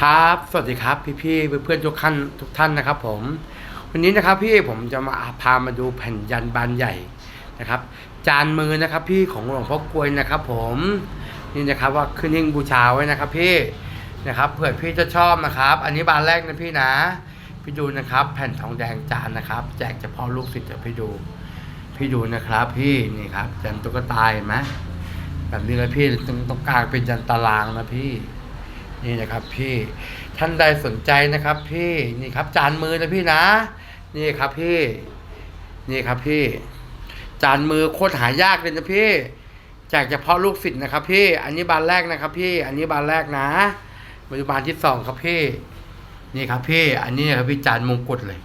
ครับ สวัสดีครับพี่พี่ๆเพื่อนๆทุกท่านทุกท่านนะครับ ผม วันนี้นะครับพี่ผมจะมาพามาดูแผ่นยันบานใหญ่นะครับ จานมือนะครับ พี่ของหลวงพ่อกลวยนะครับ ผมนี่นะครับว่าขึ้นหิ้งบูชาไว้นะครับ พี่นะครับเผื่อพี่จะชอบนะครับ อันนี้บานแรกนะพี่นะ พี่ดูนะครับ แผ่นทองแดงจานนะครับ แจกเฉพาะลูกศิษย์เดี๋ยวพี่ดู พี่ดูนะครับ พี่นี่ครับยันตุ๊กตาเห็นไหมแบบนี้เลยพี่ตรงตรงกลางเป็นยันตารางนะพี่ นี่นะครับพี่ท่านใดสนใจนะครับ พี่นี่ครับ จานมือนะพี่นะ นี่ครับพี่ นี่ครับพี่ จานมือโคตรหายากเลยนะพี่แจกเฉพาะลูกศิษย์นะครับ พี่ อันนี้บานแรกนะครับ พี่ อันนี้บานแรกนะมาดูบานที่สองครับพี่ นี่ครับพี่ อันนี้ครับพี่จานมงกุฎเลย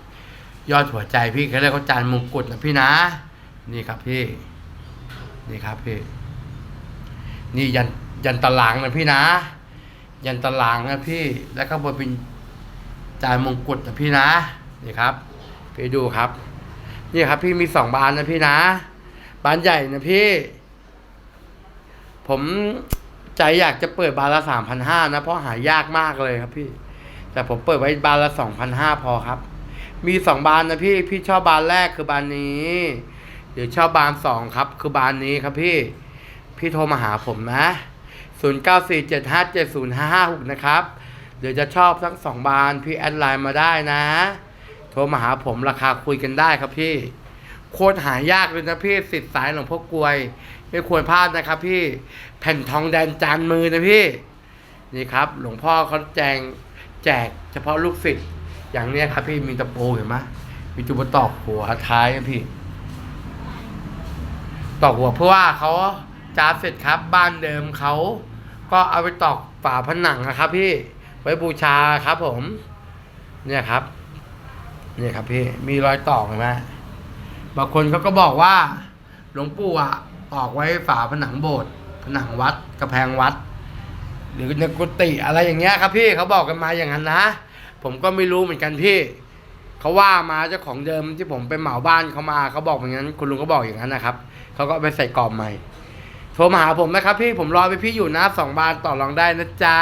ยอดหัวใจพี่เขาเรียกว่าจานมงกุฎนะพี่นะ นี่ครับพี่ นี่ครับพี่ นี่ยันยันตารางนะพี่นะ ยันตารางนะพี่ แล้วก็บนเป็นจานมงกุฎนะพี่นะ นี่ครับ พี่ดูครับ นี่ครับพี่มีสองบานนะพี่นะ บานใหญ่นะพี่ ผมใจอยากจะเปิดบานละสามพันห้านะ เพราะหายากมากเลยครับพี่ แต่ผมเปิดไว้บานละสองพันห้าพอครับ มีสองบานนะพี่ พี่ชอบบานแรกคือบานนี้เดี๋ยวชอบบานสองครับ คือบานนี้ครับพี่ พี่โทรมาหาผมนะ 0947570556 นะครับเดี๋ยวจะชอบทั้งสองบานพี่แอดไลน์มาได้นะ โทรมาหาผมราคาคุยกันได้ครับพี่ โคตรหายากเลยนะพี่สิทธิ์สายหลวงพ่อกลวย ไม่ควรพลาดนะครับพี่แผ่นทองแดนจานมือนะพี่ นี่ครับ หลวงพ่อเขาแจงแจกเฉพาะลูกศิษย์อย่างเนี้ยครับพี่มีตะปูเห็นไหมมีจุบตอกหัวท้ายนะพี่ ตอกหัวเพราะว่าเขาจ้าเสร็จครับบ้านเดิมเขา ก็เอาไปตอกฝาผนังนะครับ พี่ไว้บูชาครับ ผม เนี่ยครับ เนี่ยครับ พี่มีรอยตอกเห็นไหมบางคนเขาก็บอกว่า หลวงปู่อะตอกไว้ฝาผนังโบสถ์ผนังวัดกระแพงวัด หรือในกุฏิอะไรอย่างเงี้ยครับ พี่เขาบอกกันมาอย่างนั้นนะผมก็ไม่รู้เหมือนกันพี่เขาว่ามาเจ้าของเดิมที่ผมไปเหมาบ้านเขามาเขาบอกอย่างนั้น คุณลุงก็บอกอย่างนั้นนะครับเขาก็ไปใส่กรอบใหม่ โทรมาหาผมนะครับพี่ผมรอไปพี่อยู่นะสองบานต่อรองได้นะจ๊ะ